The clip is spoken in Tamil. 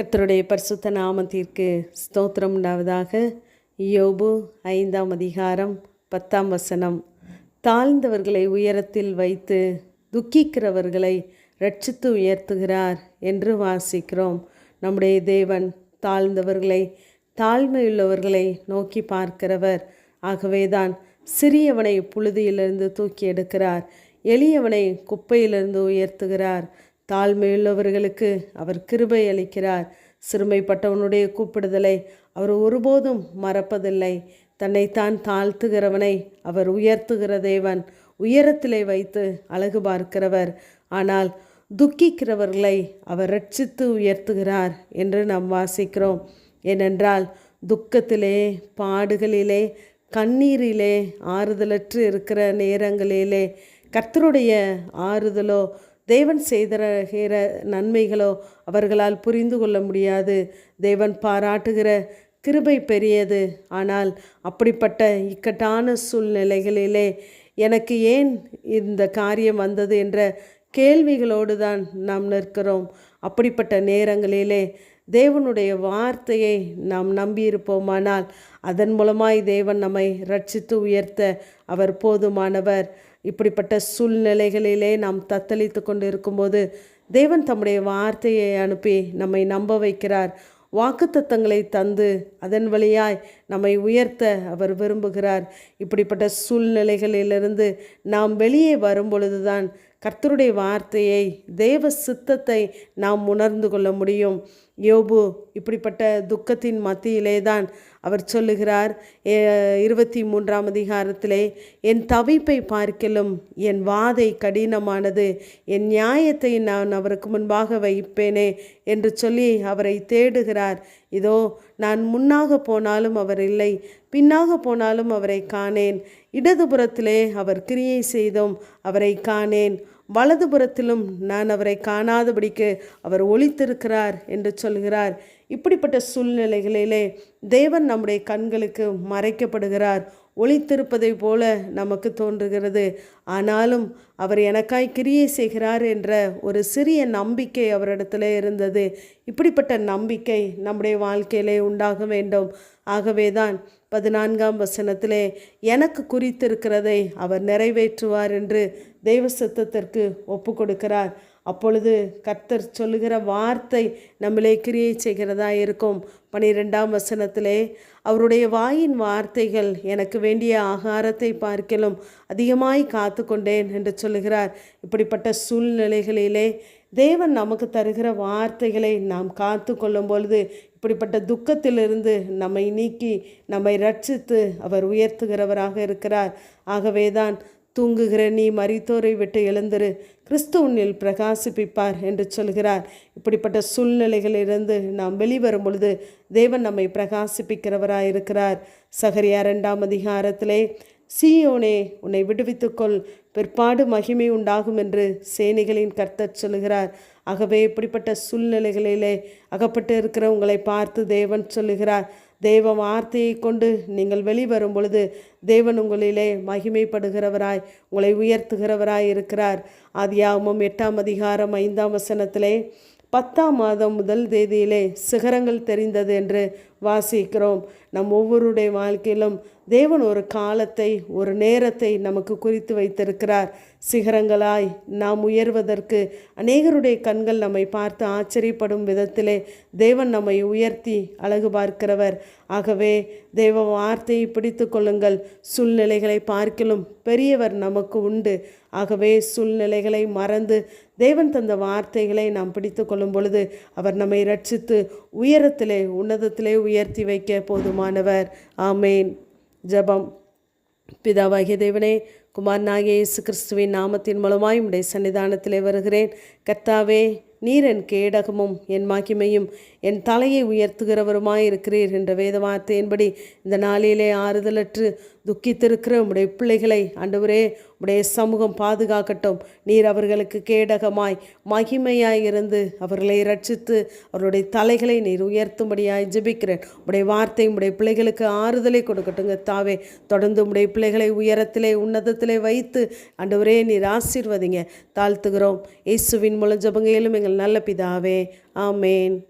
கர்த்தருடைய பரிசுத்த நாமத்திற்கு ஸ்தோத்திரம் உண்டாவதாக. யோபு ஐந்தாம் அதிகாரம் பத்தாம் வசனம். தாழ்ந்தவர்களை உயரத்தில் வைத்து துக்கிக்கிறவர்களை ரட்சித்து உயர்த்துகிறார் என்று வாசிக்கிறோம். நம்முடைய தேவன் தாழ்ந்தவர்களை தாழ்மையுள்ளவர்களை நோக்கி பார்க்கிறவர். ஆகவேதான் சிறியவனை புழுதியிலிருந்து தூக்கி எடுக்கிறார் எளியவனை குப்பையிலிருந்து உயர்த்துகிறார். தாழ்மையுள்ளவர்களுக்கு அவர் கிருபை அளிக்கிறார். சிறுமைப்பட்டவனுடைய கூப்பிடுதலை அவர் ஒருபோதும் மறப்பதில்லை. தன்னைத்தான் தாழ்த்துகிறவனை அவர் உயர்த்துகிற தேவன். உயரத்திலே வைத்து அழகு பார்க்கிறவர். ஆனால் துக்கிக்கிறவர்களை அவர் ரட்சித்து உயர்த்துகிறார் என்று நாம் வாசிக்கிறோம். ஏனென்றால் துக்கத்திலே பாடுகளிலே கண்ணீரிலே ஆறுதலற்று இருக்கிற நேரங்களிலே கர்த்தருடைய ஆறுதலோ தேவன் செய்திருக்கிற நன்மைகளோ அவர்களால் புரிந்து கொள்ள முடியாது. தேவன் பாராட்டுகிற கிருபை பெரியது. ஆனால் அப்படிப்பட்ட இக்கட்டான சூழ்நிலைகளிலே எனக்கு ஏன் இந்த காரியம் வந்தது என்ற கேள்விகளோடு தான் நாம் நிற்கிறோம். அப்படிப்பட்ட நேரங்களிலே தேவனுடைய வார்த்தையை நாம் நம்பியிருப்போமானால் அதன் மூலமாய் தேவன் நம்மை ரட்சித்து உயர்த்த அவர் போதுமானவர். இப்படிப்பட்ட சூழ்நிலைகளிலே நாம் தத்தளித்து கொண்டு இருக்கும்போது தேவன் தம்முடைய வார்த்தையை அனுப்பி நம்மை நம்ப வைக்கிறார். வாக்குத்தத்தங்களை தந்து அதன் வழியாய் நம்மை உயர்த்த அவர் விரும்புகிறார். இப்படிப்பட்ட சூழ்நிலைகளிலிருந்து நாம் வெளியே வரும் பொழுதுதான் கர்த்தருடைய வார்த்தையை தேவ சித்தத்தை நாம் உணர்ந்து கொள்ள முடியும். யோபு இப்படிப்பட்ட துக்கத்தின் மத்தியிலே தான் அவர் சொல்லுகிறார். இருபத்தி மூன்றாம் அதிகாரத்திலே என் தவிப்பை பார்க்கலும் என் வாதை கடினமானது என் நியாயத்தை நான் அவருக்கு முன்பாக வைப்பேனே என்று சொல்லி அவரை தேடுகிறார். இதோ நான் முன்னாக போனாலும் அவர் இல்லை பின்னாக போனாலும் அவரை காணேன் இடதுபுறத்திலே அவர் கிரியை செய்தோம் அவரை காணேன். வலதுபுறத்திலும் நான் அவரை காணாதபடிக்கு அவர் ஒழித்திருக்கிறார் என்று சொல்கிறார். இப்படிப்பட்ட சூழ்நிலைகளிலே தேவன் நம்முடைய கண்களுக்கு மறைக்கப்படுகிறார். ஒளித்திருப்பதை போல நமக்கு தோன்றுகிறது. ஆனாலும் அவர் எனக்காய் கிரியை செய்கிறார் என்ற ஒரு சிறிய நம்பிக்கை அவரிடத்துல இருந்தது. இப்படிப்பட்ட நம்பிக்கை நம்முடைய வாழ்க்கையிலே உண்டாக வேண்டும். ஆகவேதான் பதினான்காம் வசனத்திலே எனக்கு குறித்திருக்கிறதை அவர் நிறைவேற்றுவார் என்று தெய்வ சத்தத்திற்கு ஒப்பு கொடுக்கிறார் அப்பொழுது கர்த்தர் சொல்லுகிற வார்த்தை நம்மளே கிரியை செய்கிறதா இருக்கும். பனிரெண்டாம் வசனத்திலே அவருடைய வாயின் வார்த்தைகள் எனக்கு வேண்டிய ஆகாரத்தை பார்க்கலும் அதிகமாய் காத்து கொண்டேன் என்று சொல்லுகிறார். இப்படிப்பட்ட சூழ்நிலைகளிலே தேவன் நமக்கு தருகிற வார்த்தைகளை நாம் காத்து கொள்ளும் பொழுது இப்படிப்பட்ட துக்கத்திலிருந்து நம்மை நீக்கி நம்மை ரட்சித்து அவர் உயர்த்துகிறவராக இருக்கிறார். ஆகவேதான் தூங்குகிற நீ மரித்தோரை விட்டு எழுந்திரு கிறிஸ்து உன்னில் பிரகாசிப்பிப்பார் என்று சொல்கிறார். இப்படிப்பட்ட சூழ்நிலைகளிலிருந்து நாம் வெளிவரும் பொழுது தேவன் நம்மை பிரகாசிப்பிக்கிறவராக இருக்கிறார் சகரியா ரெண்டாம் அதிகாரத்திலே சீயோனே உன்னை விடுவித்துக்கொள். பிற்பாடு மகிமை உண்டாகும் என்று சேனைகளின் கர்த்தர் சொல்லுகிறார். ஆகவே இப்படிப்பட்ட சூழ்நிலைகளிலே அகப்பட்டு இருக்கிற உங்களை பார்த்து தேவன் சொல்லுகிறார். தேவ வார்த்தையை கொண்டு நீங்கள் வெளிவரும் பொழுது தேவன் உங்களிலே மகிமைப்படுகிறவராய் உங்களை உயர்த்துகிறவராய் இருக்கிறார். ஆதியாகமும் எட்டாம் அதிகாரம் ஐந்தாம் வசனத்திலே பத்தாம் மாதம் முதல் தேதியிலே சிகரங்கள் தெரிந்தது என்று வாசிக்கிறோம். நம் ஒவ்வொருடைய வாழ்க்கையிலும் தேவன் ஒரு காலத்தை ஒரு நேரத்தை நமக்கு குறித்து வைத்திருக்கிறார். சிகரங்களாய் நாம் உயர்வதற்கு அநேகருடைய கண்கள் நம்மை பார்த்து ஆச்சரியப்படும் விதத்திலே தேவன் நம்மை உயர்த்தி அழகு பார்க்கிறவர். ஆகவே தேவ வார்த்தையை பிடித்து கொள்ளுங்கள். சூழ்நிலைகளை பார்க்கலும் பெரியவர் நமக்கு உண்டு. ஆகவே சூழ்நிலைகளை மறந்து தேவன் தந்த வார்த்தைகளை நாம் பிடித்து கொள்ளும் பொழுது அவர் நம்மை ரட்சித்து உயரத்திலே உன்னதத்திலே உயர்த்தி வைக்க போதுமானவர். ஆமேன். ஜபம். பிதாவாகிய தேவனே குமாரனாகிய இயேசு கிறிஸ்துவின் நாமத்தின் மூலமாய் உடைய சன்னிதானத்திலே வருகிறேன். கர்த்தாவே நீர் என் கேடகமும் என் மகிமையும் என் தலையை உயர்த்துகிறவருமாய் இருக்கிறீர் என்ற வேத வார்த்தையின்படி இந்த நாளிலே ஆறுதலற்று துக்கித்திருக்கிற உடைய பிள்ளைகளை ஆண்டவரே உடைய சமூகம் பாதுகாக்கட்டும். நீர் அவர்களுக்கு கேடகமாய் மகிமையாய் இருந்து அவர்களை ரட்சித்து அவருடைய தலைகளை நீர் உயர்த்தும்படியாய் ஜெபிக்கிறேன். உடைய வார்த்தை உடைய பிள்ளைகளுக்கு ஆறுதலை கொடுக்கட்டுங்க தாவே. தொடர்ந்து உடைய பிள்ளைகளை உயரத்திலே உன்னதத்திலே வைத்து ஆண்டவரே நீர் ஆசீர்வதிங்க. தாழ்த்துகிறோம். இயேசுவின் மூலம் ஜபங்கையிலும் எங்கள் நல்ல பிதாவே. ஆமேன்.